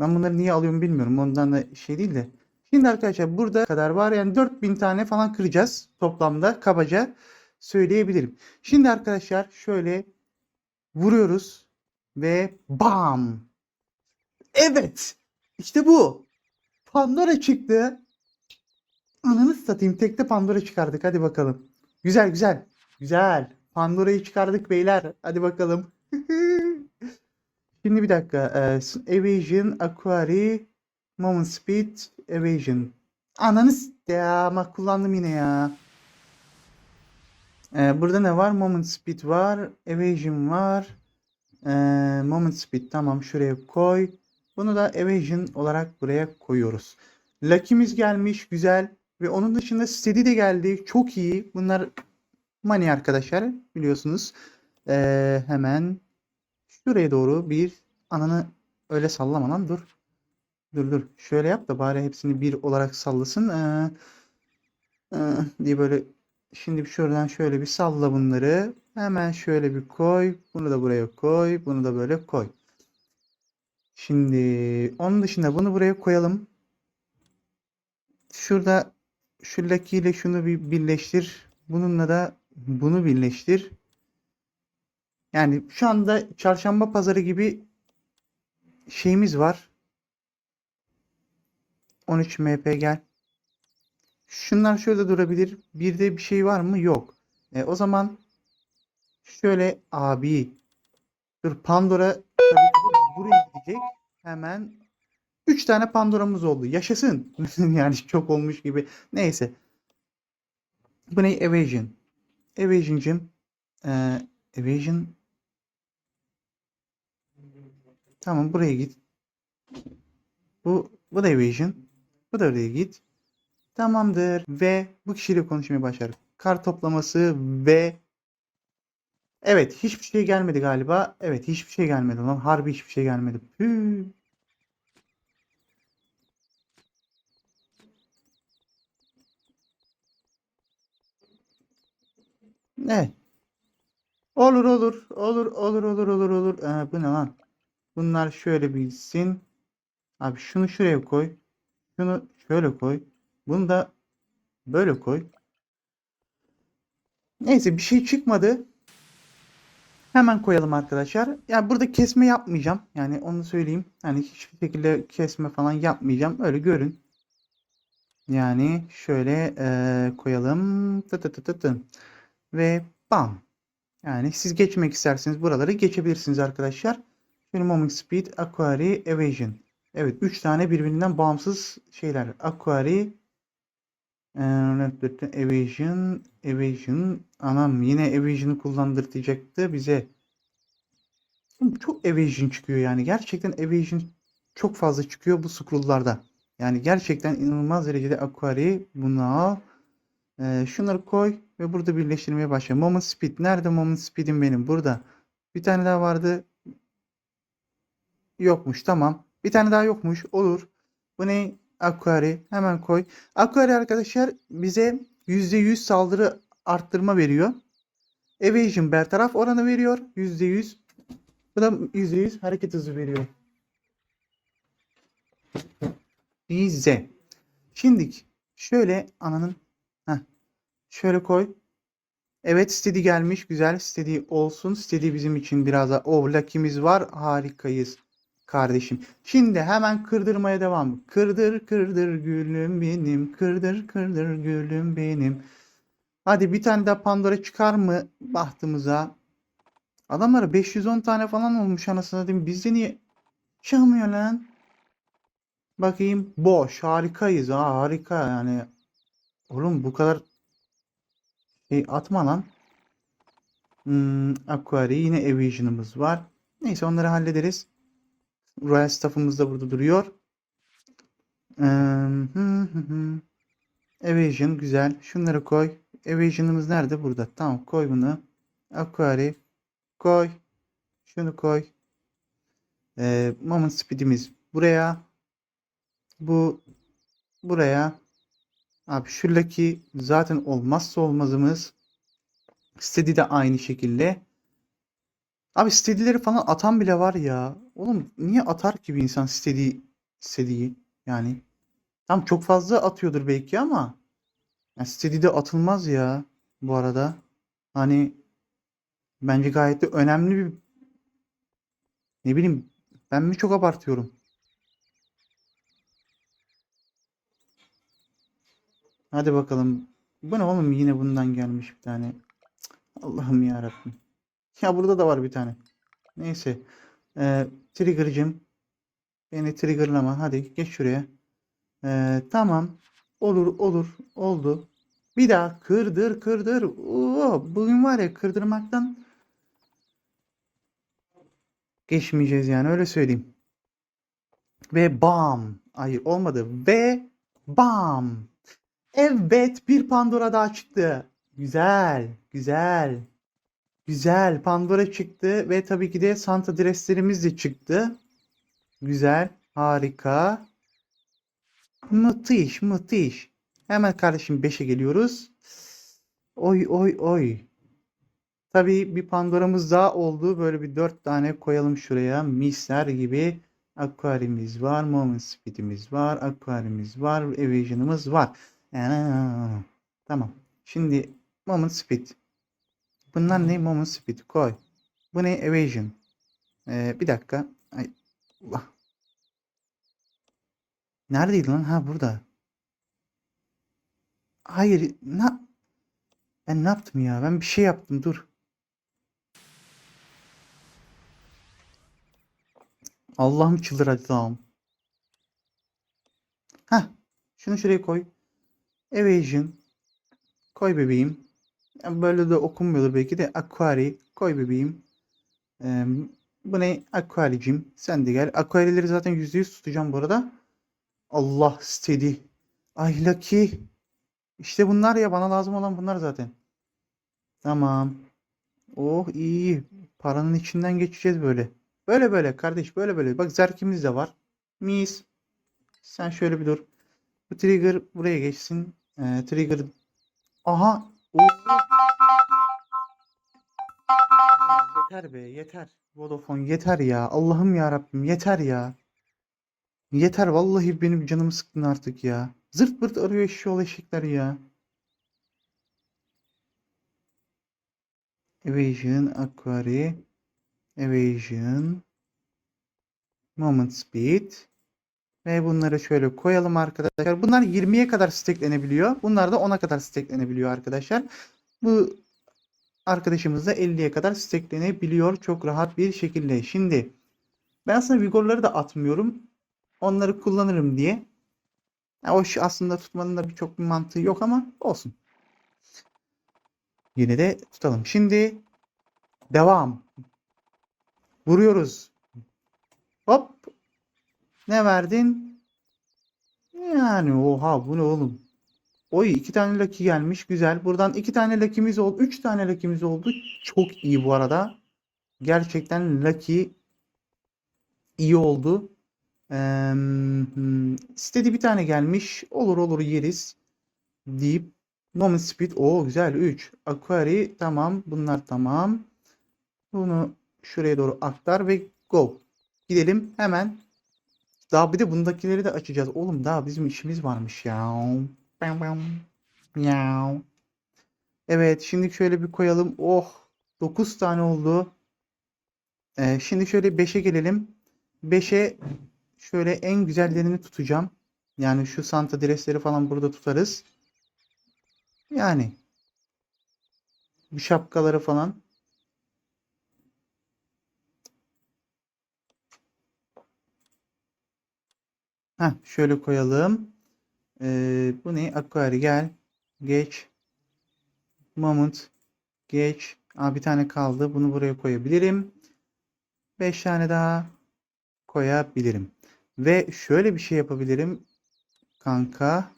Ben bunları niye alıyorum bilmiyorum. Ondan da şey değil de. Şimdi arkadaşlar burada kadar var. Yani 4000 tane falan kıracağız toplamda kabaca söyleyebilirim. Şimdi arkadaşlar şöyle vuruyoruz ve bam. Evet. İşte bu. Pandora çıktı. Ananı satayım. Tekte Pandora çıkardık. Hadi bakalım. Güzel güzel. Güzel. Pandora'yı çıkardık beyler. Hadi bakalım. Şimdi bir dakika. Evasion, Aquari, Moment Speed, Evasion. Ananı ya ama kullandım yine ya. Ee, burada ne var? Moment Speed var. Evasion var. Ee, Moment Speed tamam şuraya koy. Bunu da Evasion olarak buraya koyuyoruz. Lucky'miz gelmiş güzel. Ve onun dışında Steady de geldi. Çok iyi. Bunlar money arkadaşlar biliyorsunuz. Ee, hemen şuraya doğru bir ananı öyle sallama lan dur. Dur dur. Şöyle yap da bari hepsini bir olarak sallasın. Ee, ee, diye böyle şimdi şuradan şöyle bir salla bunları. Hemen şöyle bir koy. Bunu da buraya koy. Bunu da böyle koy. Şimdi onun dışında bunu buraya koyalım. Şurada şu ile şunu bir birleştir. Bununla da bunu birleştir. Yani şu anda çarşamba pazarı gibi şeyimiz var. 13 MP gel. Şunlar şöyle durabilir. Bir de bir şey var mı? Yok. E, o zaman şöyle abi dur Pandora buraya gidecek. Hemen 3 tane Pandora'mız oldu. Yaşasın. yani çok olmuş gibi. Neyse. Bu ne? Evasion. Evasion'cım. E, Evasion. Tamam buraya git. Bu bu da Evasion. Bu da oraya git. Tamamdır. Ve bu kişiyle konuşmaya başlar. Kar toplaması ve Evet hiçbir şey gelmedi galiba. Evet hiçbir şey gelmedi lan. Harbi hiçbir şey gelmedi. Püh. Ne? Olur olur. Olur olur olur olur olur. Ee, bu ne lan? Bunlar şöyle bilsin. Abi şunu şuraya koy. Şunu şöyle koy. Bunu da böyle koy. Neyse bir şey çıkmadı. Hemen koyalım arkadaşlar. Yani burada kesme yapmayacağım. Yani onu söyleyeyim. Yani hiçbir şekilde kesme falan yapmayacağım. Öyle görün. Yani şöyle eee, koyalım. Tı tı tı tı tı. Ve bam. Yani siz geçmek isterseniz buraları geçebilirsiniz arkadaşlar. Moment Speed, Aquari, Evasion. Evet 3 tane birbirinden bağımsız şeyler. Aquari, Evasion, Evasion. Anam yine Evasion'ı kullandırtacaktı bize. Çok Evasion çıkıyor yani. Gerçekten Evasion çok fazla çıkıyor bu scrolllarda. Yani gerçekten inanılmaz derecede Aquari bunu al. Ee, şunları koy ve burada birleştirmeye başla. Moment Speed. Nerede Moment Speed'im benim? Burada. Bir tane daha vardı. Yokmuş. Tamam. Bir tane daha yokmuş. Olur. Bu ne? Aquari. Hemen koy. Aquari arkadaşlar bize %100 saldırı arttırma veriyor. Evasion bertaraf oranı veriyor. %100. Bu da %100 hareket hızı veriyor. Bize. Şimdi şöyle ananın heh, şöyle koy. Evet steady gelmiş. Güzel steady olsun. Steady bizim için biraz da oh lucky'miz var. Harikayız kardeşim. Şimdi hemen kırdırmaya devam. Kırdır kırdır gülüm benim. Kırdır kırdır gülüm benim. Hadi bir tane daha Pandora çıkar mı bahtımıza? Adamlara 510 tane falan olmuş anasını satayım. Bizde niye çıkmıyor lan? Bakayım boş. Harikayız. Ha, harika yani. Oğlum bu kadar şey atma lan. Hmm, Aquari yine Evasion'ımız var. Neyse onları hallederiz. Royal Staff'ımız da burada duruyor. Evasion güzel. Şunları koy. Evasion'ımız nerede? Burada. Tamam koy bunu. Aquari koy. Şunu koy. Ee, moment speed'imiz buraya. Bu buraya. Abi şuradaki zaten olmazsa olmazımız. Steady de aynı şekilde. Abi istedileri falan atan bile var ya. Oğlum niye atar ki bir insan istediği istediği yani. Tam çok fazla atıyordur belki ama ya istediği de atılmaz ya bu arada. Hani bence gayet de önemli bir ne bileyim ben mi çok abartıyorum? Hadi bakalım. Bu ne oğlum yine bundan gelmiş bir tane. Allah'ım ya Rabbim. Ya burada da var bir tane. Neyse. Ee, trigger'cım. Beni triggerlama. Hadi geç şuraya. Ee, tamam. Olur olur. Oldu. Bir daha kırdır kırdır. Oo, bugün var ya kırdırmaktan geçmeyeceğiz yani öyle söyleyeyim. Ve bam. Hayır olmadı. Ve bam. Evet bir Pandora daha çıktı. Güzel. Güzel. Güzel. Pandora çıktı ve tabii ki de Santa Dress'lerimiz de çıktı. Güzel. Harika. Müthiş, müthiş. Hemen kardeşim 5'e geliyoruz. Oy oy oy. Tabii bir Pandora'mız daha oldu. Böyle bir 4 tane koyalım şuraya. Misler gibi. Aquarium'imiz var. Moment Speed'imiz var. Aquarium'imiz var. Evasion'ımız var. Tamam. Şimdi Moment Speed. Bunlar ne? Moment Speed. Koy. Bu ne? Evasion. Ee, bir dakika. Ay. Allah. Neredeydi lan? Ha burada. Hayır. Ne? Ben ne yaptım ya? Ben bir şey yaptım. Dur. Allah'ım çıldıracağım. Heh. Şunu şuraya koy. Evasion. Koy bebeğim. Böyle de okunmuyordur belki de. Aquari. Koy bebeğim. Ee, bu ne? Aquari'cim. Sen de gel. Aquari'leri zaten %100 tutacağım bu arada. Allah steady. Ay Lucky. İşte bunlar ya. Bana lazım olan bunlar zaten. Tamam. Oh iyi. Paranın içinden geçeceğiz böyle. Böyle böyle kardeş. Böyle böyle. Bak zerkimiz de var. Mis. Sen şöyle bir dur. Bu trigger buraya geçsin. Ee, trigger. Aha. Oo. Yeter be yeter. Vodafone yeter ya. Allah'ım ya Rabbim yeter ya. Yeter vallahi benim canımı sıktın artık ya. Zırt pırt arıyor eşşoğlu eşekler ya. Evasion, Aquari, Evasion, Moment Speed. Ve bunları şöyle koyalım arkadaşlar. Bunlar 20'ye kadar steklenebiliyor. Bunlar da 10'a kadar steklenebiliyor arkadaşlar. Bu arkadaşımız da 50'ye kadar steklenebiliyor çok rahat bir şekilde. Şimdi ben aslında Vigor'ları da atmıyorum. Onları kullanırım diye. Ya o şu aslında tutmanın da birçok bir mantığı yok ama olsun. Yine de tutalım. Şimdi devam. Vuruyoruz. Hop. Ne verdin? Yani oha bu ne oğlum? Oy iki tane Lucky gelmiş. Güzel. Buradan iki tane Lucky'miz oldu. Üç tane Lucky'miz oldu. Çok iyi bu arada. Gerçekten Lucky iyi oldu. Hmm, istedi bir tane gelmiş. Olur olur yeriz. Deyip Moment Speed. o güzel. 3. Aquari tamam. Bunlar tamam. Bunu şuraya doğru aktar ve go. Gidelim hemen. Daha bir de bundakileri de açacağız. Oğlum daha bizim işimiz varmış ya. Bam bam. Miau. Evet şimdi şöyle bir koyalım. Oh 9 tane oldu. Ee, şimdi şöyle 5'e gelelim. 5'e şöyle en güzellerini tutacağım. Yani şu Santa Dresleri falan burada tutarız. Yani bu şapkaları falan. Heh, şöyle koyalım. Ee, bu ne? Aquari gel. Geç. Moment. Geç. Aa, bir tane kaldı. Bunu buraya koyabilirim. 5 tane daha koyabilirim. Ve şöyle bir şey yapabilirim. Kanka.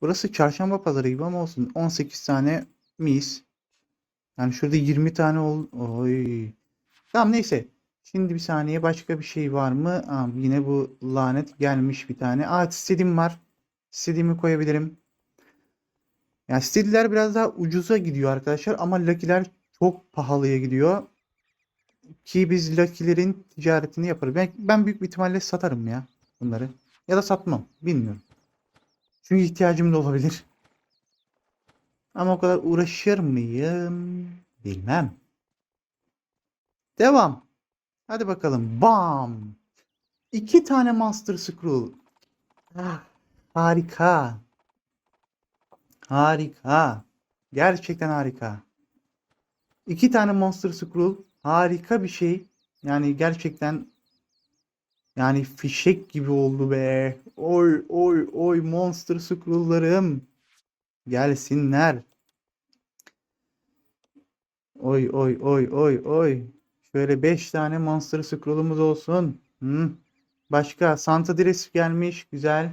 Burası çarşamba pazarı gibi ama olsun. 18 tane mis. Yani şurada 20 tane ol. Oy. Tamam neyse. Şimdi bir saniye başka bir şey var mı? Aa, yine bu lanet gelmiş bir tane. Aa istediğim var. İstediğimi koyabilirim. Yani Steely'ler biraz daha ucuza gidiyor arkadaşlar ama Lucky'ler çok pahalıya gidiyor. Ki biz Lucky'lerin ticaretini yaparız. Ben, ben büyük bir ihtimalle satarım ya bunları. Ya da satmam. Bilmiyorum. Çünkü ihtiyacım da olabilir. Ama o kadar uğraşır mıyım? Bilmem. Devam. Hadi bakalım. Bam. İki tane Master Scroll. Ah, harika. Harika. Gerçekten harika. İki tane Monster Scroll harika bir şey. Yani gerçekten yani fişek gibi oldu be. Oy oy oy Monster Scroll'larım. Gelsinler. Oy oy oy oy oy. Şöyle 5 tane Monster Scroll'umuz olsun. Hı. Başka Santa Dress gelmiş. Güzel.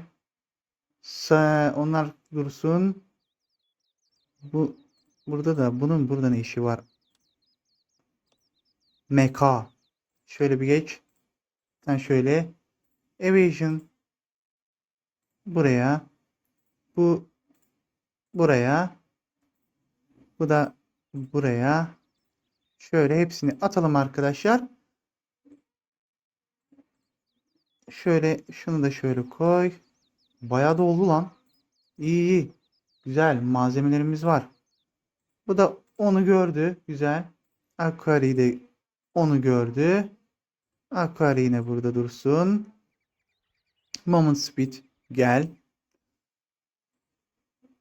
Onlar dursun. Bu burada da bunun burada ne işi var? MK. Şöyle bir geç. Sen şöyle. Evasion. Buraya. Bu buraya. Bu da buraya. Şöyle hepsini atalım arkadaşlar. Şöyle şunu da şöyle koy. Bayağı da oldu lan. İyi iyi. Güzel malzemelerimiz var. Bu da onu gördü. Güzel. Aquari de onu gördü. Aquari yine burada dursun. Moment Speed gel.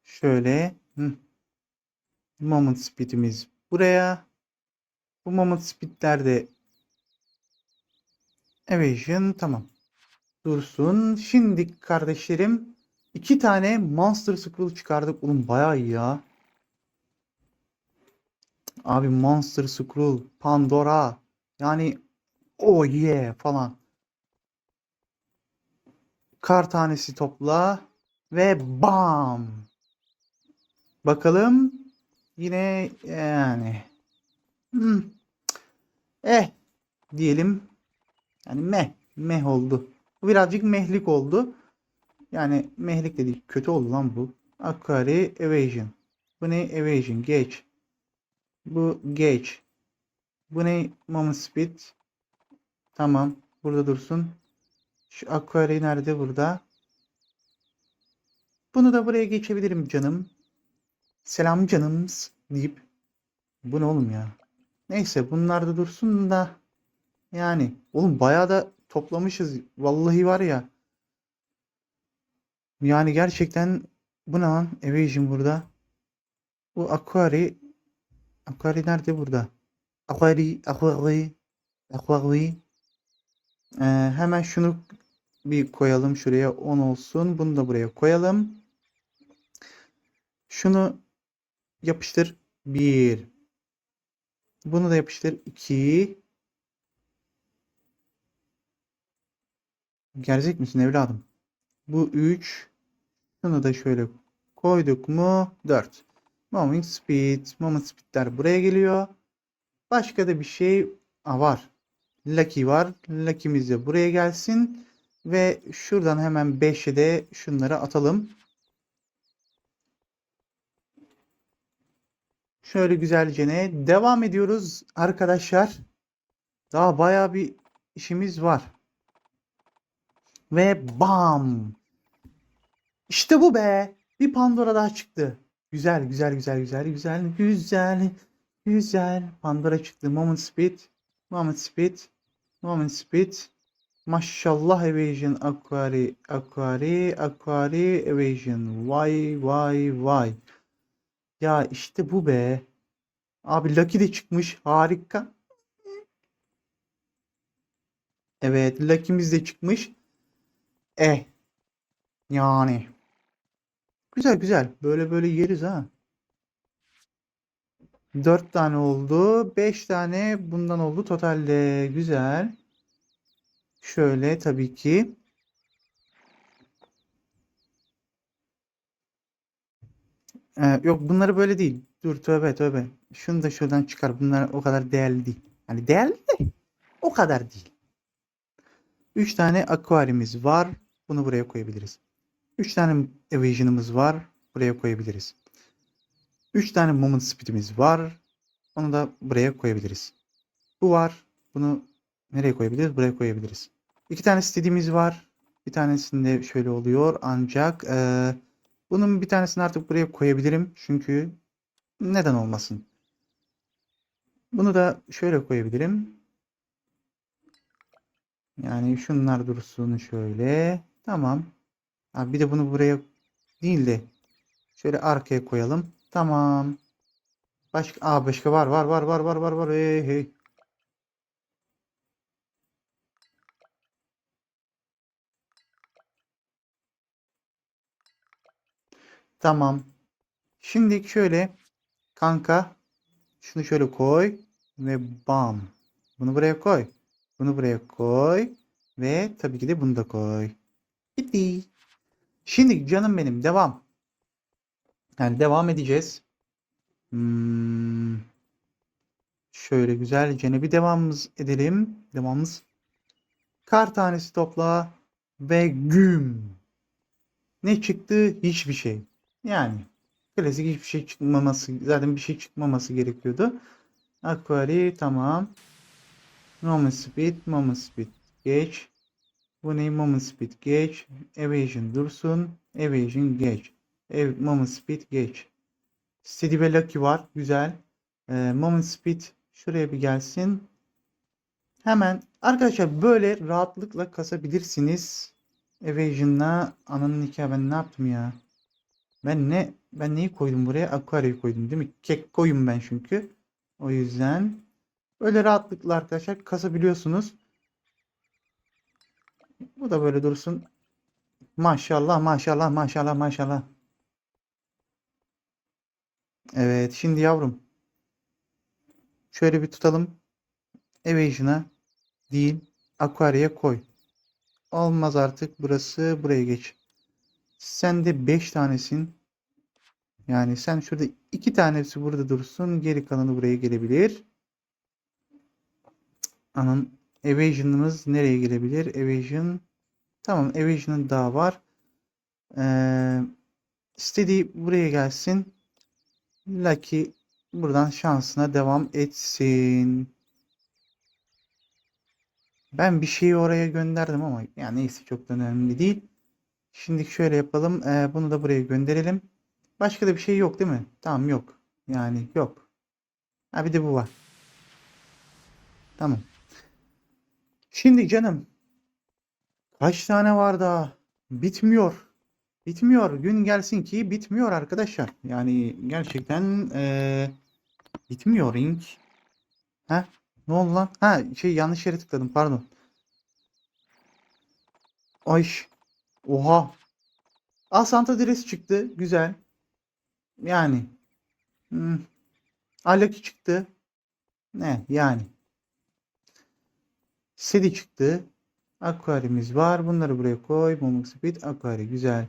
Şöyle. Hı. Moment Speed'imiz buraya. Bu Moment Speed'ler de Evasion tamam. Dursun. Şimdi kardeşlerim iki tane Monster Scroll çıkardık. Oğlum bayağı iyi ya. Abi Monster Scroll, Pandora. Yani oh yeah falan. Kar tanesi topla ve bam. Bakalım yine yani hmm. eh diyelim yani meh meh oldu. Bu birazcık mehlik oldu. Yani mehlik de değil. Kötü oldu lan bu. Akari Evasion. Bu ne? Evasion. Geç. Bu geç. Bu ne? Moment Speed. Tamam. Burada dursun. Şu Aquari nerede? Burada. Bunu da buraya geçebilirim canım. Selam canımız deyip. Bu ne oğlum ya? Neyse bunlar da dursun da. Yani oğlum bayağı da toplamışız. Vallahi var ya. Yani gerçekten bu ne lan? Evasion burada. Bu Aquari Aquari nerede burada? Aquari, Aquari, Aquari. Ee, hemen şunu bir koyalım şuraya 10 olsun. Bunu da buraya koyalım. Şunu yapıştır 1. Bunu da yapıştır 2. Gelecek misin evladım? Bu 3. Şunu da şöyle koyduk mu? 4. Moving speed. Moment speed'ler buraya geliyor. Başka da bir şey var. Lucky var. Lucky'miz de buraya gelsin. Ve şuradan hemen 5'e de şunları atalım. Şöyle güzelce ne? Devam ediyoruz arkadaşlar. Daha bayağı bir işimiz var. Ve bam. İşte bu be. Bir Pandora daha çıktı. Güzel güzel güzel güzel güzel güzel güzel. Pandora çıktı. Moment Speed. Moment Speed. Moment Speed. Maşallah Evasion Aquari Aquari Aquari Evasion. Vay vay vay. Ya işte bu be. Abi Lucky de çıkmış. Harika. Evet Lucky'miz de çıkmış. Eh. Yani. Güzel güzel. Böyle böyle yeriz ha. 4 tane oldu. 5 tane bundan oldu totalde. Güzel. Şöyle tabii ki. Ee, yok bunları böyle değil. Dur tövbe tövbe. Şunu da şuradan çıkar. Bunlar o kadar değerli değil. Yani değerli de o kadar değil. 3 tane akvaryumumuz var. Bunu buraya koyabiliriz. 3 tane evasion'ımız var. Buraya koyabiliriz. 3 tane moment speed'imiz var. Onu da buraya koyabiliriz. Bu var. Bunu nereye koyabiliriz? Buraya koyabiliriz. İki tane istediğimiz var. Bir tanesinde şöyle oluyor. Ancak eee, bunun bir tanesini artık buraya koyabilirim. Çünkü neden olmasın? Bunu da şöyle koyabilirim. Yani şunlar dursun şöyle. Tamam. Ha, bir de bunu buraya değil de şöyle arkaya koyalım. Tamam. Başka Aa, başka var var var var var var var. Hey hey. Tamam. Şimdi şöyle kanka şunu şöyle koy ve bam. Bunu buraya koy. Bunu buraya koy ve tabii ki de bunu da koy. Bitti. Şimdi canım benim devam. Yani devam edeceğiz. Hmm. Şöyle güzelce bir devamımız edelim. Devamımız. Kar tanesi topla ve güm. Ne çıktı? Hiçbir şey. Yani klasik hiçbir şey çıkmaması zaten bir şey çıkmaması gerekiyordu. Aquari tamam. Moment speed, moment speed geç. Bu ne? Moment speed geç. Evasion dursun. Evasion geç. Ev, moment speed geç. Steady ve Lucky var. Güzel. Ee, moment speed şuraya bir gelsin. Hemen arkadaşlar böyle rahatlıkla kasabilirsiniz. Evasion'la ananın nikahı ben ne yaptım ya? Ben ne ben neyi koydum buraya? Aquaria'yı koydum değil mi? Kek koyun ben çünkü. O yüzden böyle rahatlıkla arkadaşlar kasabiliyorsunuz. Bu da böyle dursun. Maşallah maşallah maşallah maşallah. Evet şimdi yavrum. Şöyle bir tutalım. Evasion'a değil Aquaria'ya koy. Olmaz artık burası buraya geç. Sen de 5 tanesin. Yani sen şurada 2 tanesi burada dursun. Geri kalanı buraya gelebilir. Anın evasion'ımız nereye gelebilir? Evasion Tamam evasion'ın daha var. Ee, steady buraya gelsin. Lucky buradan şansına devam etsin. Ben bir şeyi oraya gönderdim ama yani neyse çok da önemli değil. Şimdi şöyle yapalım. Ee, bunu da buraya gönderelim. Başka da bir şey yok değil mi? Tamam yok. Yani yok. Ha bir de bu var. Tamam. Şimdi canım. Kaç tane var daha? Bitmiyor. Bitmiyor. Gün gelsin ki bitmiyor arkadaşlar. Yani gerçekten ee, bitmiyor ring. Ha? Ne oldu lan? Ha şey yanlış yere tıkladım pardon. Ay. Oha. Aa Santa Dres çıktı. Güzel. Yani. Hmm. Alaki çıktı. Ne yani. Sedi çıktı. Aquari'miz var. Bunları buraya koy. Momok Speed Aquari. Güzel.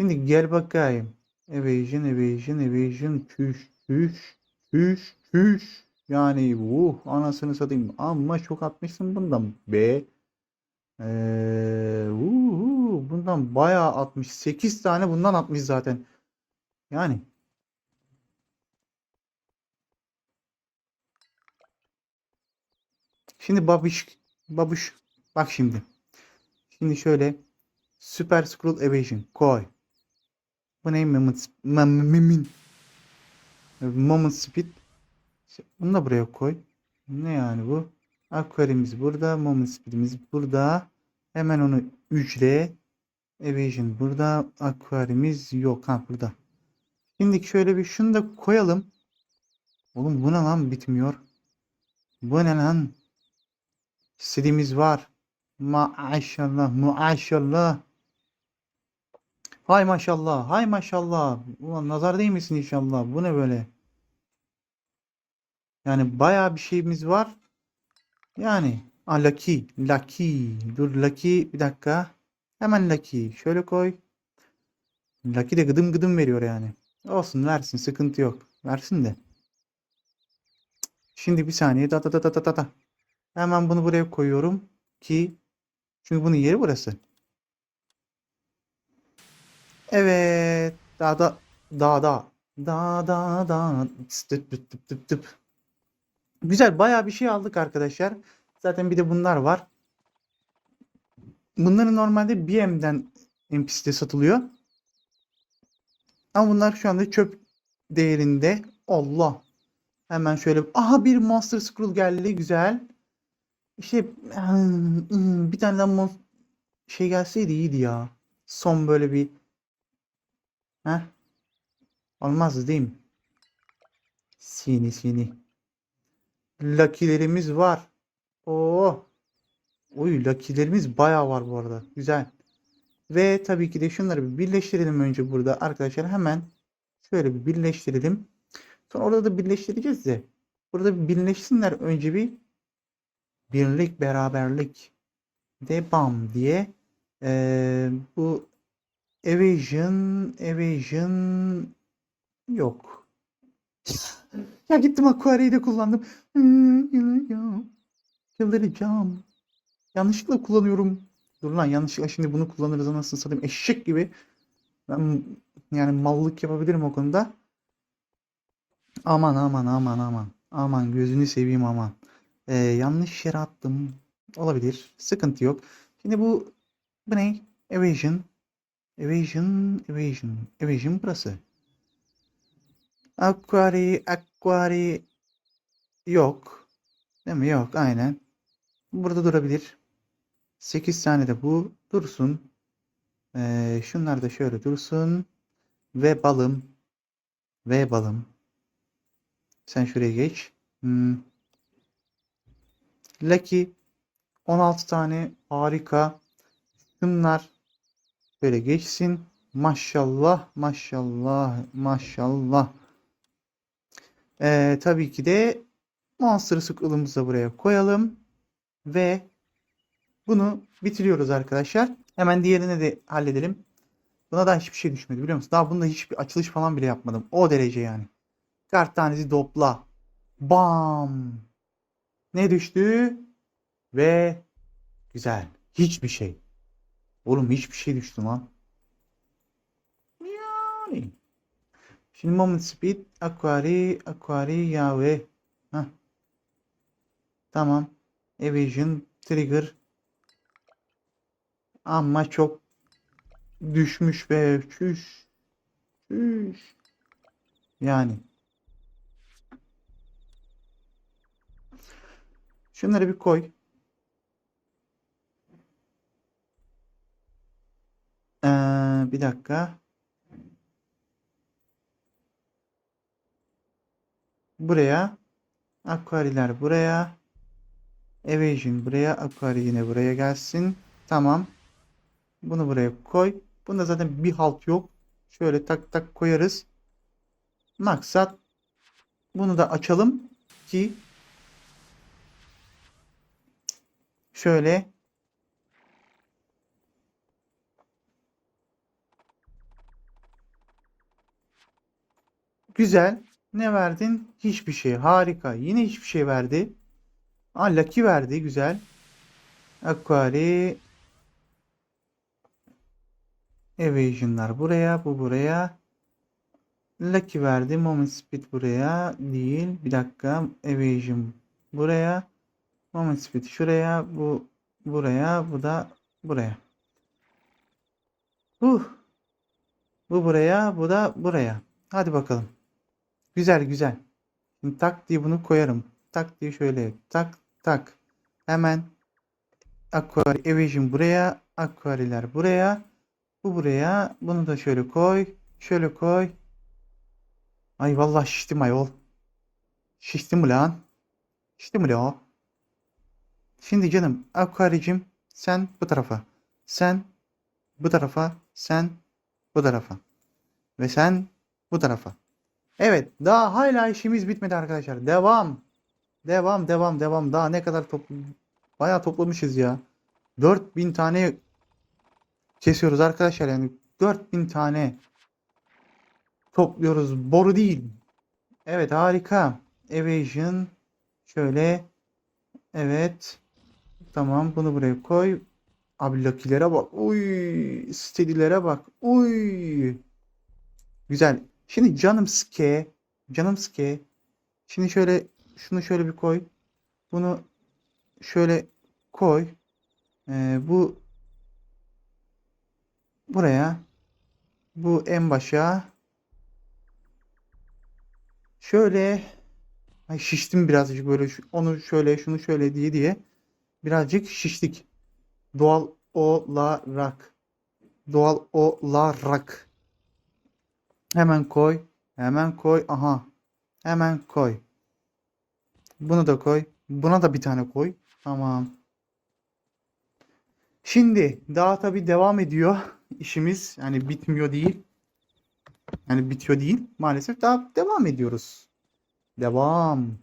Şimdi gel bakayım. Evasion, evasion, evasion. Çüş, çüş, çüş, çüş. Yani uh anasını satayım. Amma çok atmışsın bundan be. Ee, uh, bundan bayağı atmış. 8 tane bundan atmış zaten. Yani. Şimdi babiş, babuş. Bak şimdi. Şimdi şöyle. Super Scroll Evasion koy. Bu ne? Moment, Moment, Moment Speed. Bunu da buraya koy. Ne yani bu? Aquarium'imiz burada. Moment Speed'imiz burada. Hemen onu ücre. Evasion burada. Aquarium'imiz yok. Ha burada. Şimdi şöyle bir şunu da koyalım. Oğlum bu ne lan bitmiyor. Bu ne lan? İstediğimiz var. Maşallah. Maşallah. Hay maşallah. Hay maşallah. Ulan nazar değmesin inşallah. Bu ne böyle? Yani bayağı bir şeyimiz var. Yani Aa, Lucky. Lucky. Dur Lucky. Bir dakika. Hemen Lucky. Şöyle koy. Lucky de gıdım gıdım veriyor yani. Olsun versin. Sıkıntı yok. Versin de. Şimdi bir saniye. Da da da da da da. Hemen bunu buraya koyuyorum ki çünkü bunun yeri burası. Evet. Daha da daha da daha da da tıp tıp tıp tıp tıp. Güzel bayağı bir şey aldık arkadaşlar. Zaten bir de bunlar var. Bunların normalde BM'den NPC'de satılıyor. Ama bunlar şu anda çöp değerinde. Allah. Hemen şöyle. Aha bir Monster Scroll geldi. Güzel. İşte hmm, bir tane daha şey gelseydi iyiydi ya. Son böyle bir Heh. Olmazdı değil mi? Sini sini. Lucky'lerimiz var. Oo. Oy Lucky'lerimiz bayağı var bu arada. Güzel. Ve tabii ki de şunları bir birleştirelim önce burada arkadaşlar. Hemen şöyle bir birleştirelim. Sonra orada da birleştireceğiz de. Burada bir birleşsinler önce bir birlik beraberlik de bam diye Ee, bu evasion evasion yok. Ya gittim Aquari'yi de kullandım. Çıldıracağım. Yanlışlıkla kullanıyorum. Dur lan yanlışlıkla şimdi bunu kullanırız anasını satayım. Eşek gibi. Ben yani mallık yapabilirim o konuda. Aman aman aman aman. Aman gözünü seveyim aman. Ee, yanlış yere attım. Olabilir. Sıkıntı yok. Şimdi bu bu ne? Evasion. Evasion, evasion. Evasion burası. Aquari, aquari yok. Değil mi? Yok. Aynen. Burada durabilir. 8 tane de bu dursun. Ee, şunlar da şöyle dursun. Ve balım. Ve balım. Sen şuraya geç. Hmm. Lucky 16 tane harika. Şunlar böyle geçsin. Maşallah, maşallah, maşallah. Ee, tabii ki de Monster Scroll'umuzu da buraya koyalım. Ve bunu bitiriyoruz arkadaşlar. Hemen diğerini de halledelim. Buna da hiçbir şey düşmedi biliyor musun? Daha bunda hiçbir açılış falan bile yapmadım. O derece yani. Kart tanesi dopla. Bam. Ne düştü? Ve güzel. Hiçbir şey. Oğlum hiçbir şey düştü lan. Yani. Şimdi moment speed, aquari, aquari, yahweh. Heh. Tamam. Evasion, trigger. Ama çok düşmüş be. Çüş. Çüş. Yani. Şunları bir koy. Ee, bir dakika. Buraya. Aquariler buraya. Evasion buraya. Aquari yine buraya gelsin. Tamam. Bunu buraya koy. Bunda zaten bir halt yok. Şöyle tak tak koyarız. Maksat bunu da açalım ki şöyle güzel ne verdin? Hiçbir şey. Harika. Yine hiçbir şey verdi. Aa, Lucky verdi. Güzel. Aquari Evasion'lar buraya. Bu buraya. Lucky verdi. Moment Speed buraya. Değil. Bir dakika. Evasion buraya. Moment Speed şuraya. Bu buraya. Bu da buraya. Uh. Bu buraya. Bu da buraya. Hadi bakalım. Güzel güzel. Şimdi tak diye bunu koyarım. Tak diye şöyle. Tak tak. Hemen Aquari Evasion buraya. Aquariler buraya. Bu buraya. Bunu da şöyle koy. Şöyle koy. Ay vallahi şiştim ayol. Şiştim ulan. Şiştim ulan. Şimdi canım Aquari'cim sen bu tarafa. Sen bu tarafa. Sen bu tarafa. Ve sen bu tarafa. Evet daha hala işimiz bitmedi arkadaşlar. Devam. Devam devam devam. Daha ne kadar topl bayağı toplamışız ya. 4000 tane kesiyoruz arkadaşlar yani 4000 tane topluyoruz. Boru değil. Evet harika. Evasion şöyle evet tamam bunu buraya koy. Abi Lucky'lere bak. Uy, steady'lere bak. Uy. Güzel. Şimdi canım ske. Canım ske. Şimdi şöyle şunu şöyle bir koy. Bunu şöyle koy. Ee, bu buraya. Bu en başa. Şöyle Ay şiştim birazcık böyle onu şöyle şunu şöyle diye diye birazcık şiştik. Doğal olarak. Doğal olarak. Hemen koy. Hemen koy. Aha. Hemen koy. Bunu da koy. Buna da bir tane koy. Tamam. Şimdi daha tabii devam ediyor işimiz. Yani bitmiyor değil. Yani bitiyor değil. Maalesef daha devam ediyoruz. Devam.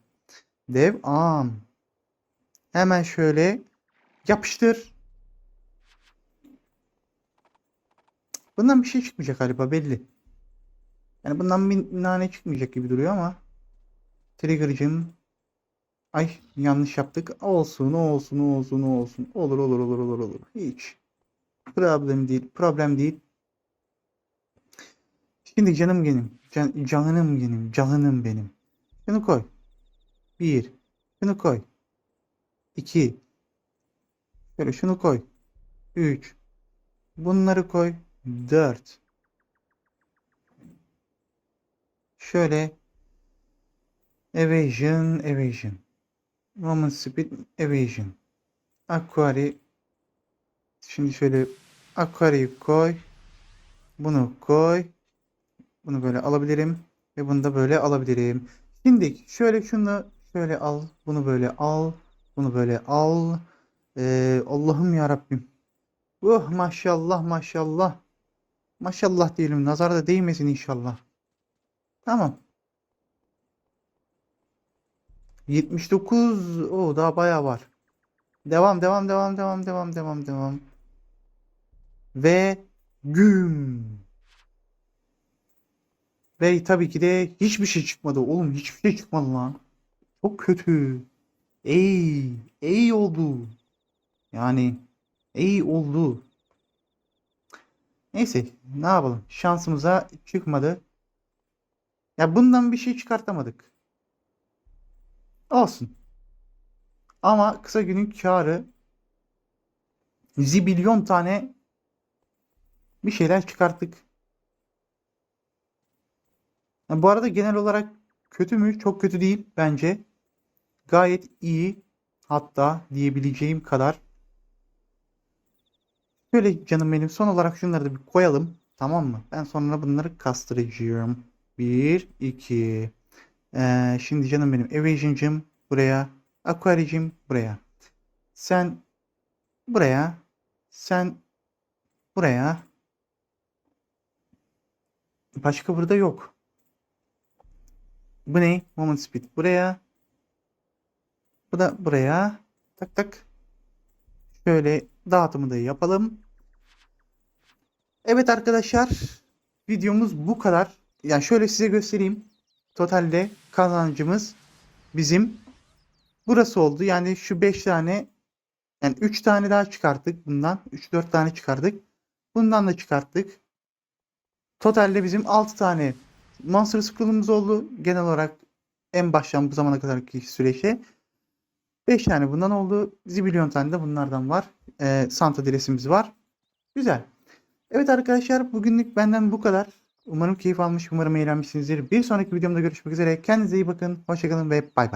Devam. Hemen şöyle yapıştır. Bundan bir şey çıkmayacak galiba belli. Yani bundan bir nane çıkmayacak gibi duruyor ama. Trigger'cım. Ay yanlış yaptık. Olsun olsun olsun olsun. Olur olur olur olur olur. Hiç. Problem değil. Problem değil. Şimdi canım benim. Can, canım benim. Canım benim. Şunu koy. Bir. Şunu koy. İki. Şöyle şunu koy. Üç. Bunları koy. Dört. Şöyle. Evasion, evasion. Roman speed, evasion. Aquari. Şimdi şöyle Aquari'yi koy. Bunu koy. Bunu böyle alabilirim. Ve bunu da böyle alabilirim. Şimdi şöyle şunu şöyle al. Bunu böyle al. Bunu böyle al. Ee, Allah'ım ya Rabbim. Oh maşallah maşallah. Maşallah diyelim. Nazar da değmesin inşallah. Tamam. 79. O daha bayağı var. Devam devam devam devam devam devam devam. Ve güm. Ve tabii ki de hiçbir şey çıkmadı. Oğlum hiçbir şey çıkmadı lan. Çok kötü. Ey, ey oldu. Yani ey oldu. Neyse ne yapalım. Şansımıza çıkmadı. Ya bundan bir şey çıkartamadık. Olsun. Ama kısa günün karı zibilyon tane bir şeyler çıkarttık. Ha, bu arada genel olarak kötü mü? Çok kötü değil bence. Gayet iyi. Hatta diyebileceğim kadar. Şöyle canım benim son olarak şunları da bir koyalım. Tamam mı? Ben sonra bunları kastıracağım. Bir, iki. Ee, şimdi canım benim Evasion'cım buraya. Aquari'cim buraya. Sen buraya. Sen buraya. Başka burada yok. Bu ne? Moment speed buraya. Bu da buraya. Tak tak. Şöyle dağıtımı da yapalım. Evet arkadaşlar. Videomuz bu kadar. Yani şöyle size göstereyim. Totalde kazancımız bizim burası oldu. Yani şu 5 tane yani 3 tane daha çıkarttık bundan. 3-4 tane çıkardık. Bundan da çıkarttık. Totalde bizim 6 tane Monster School'umuz oldu. Genel olarak en baştan bu zamana kadarki süreçte 5 tane bundan oldu. Zibilyon tane de bunlardan var. Ee, Santa Dires'imiz var. Güzel. Evet arkadaşlar bugünlük benden bu kadar. Umarım keyif almış, umarım eğlenmişsinizdir. Bir sonraki videomda görüşmek üzere. Kendinize iyi bakın. Hoşçakalın ve bay bay.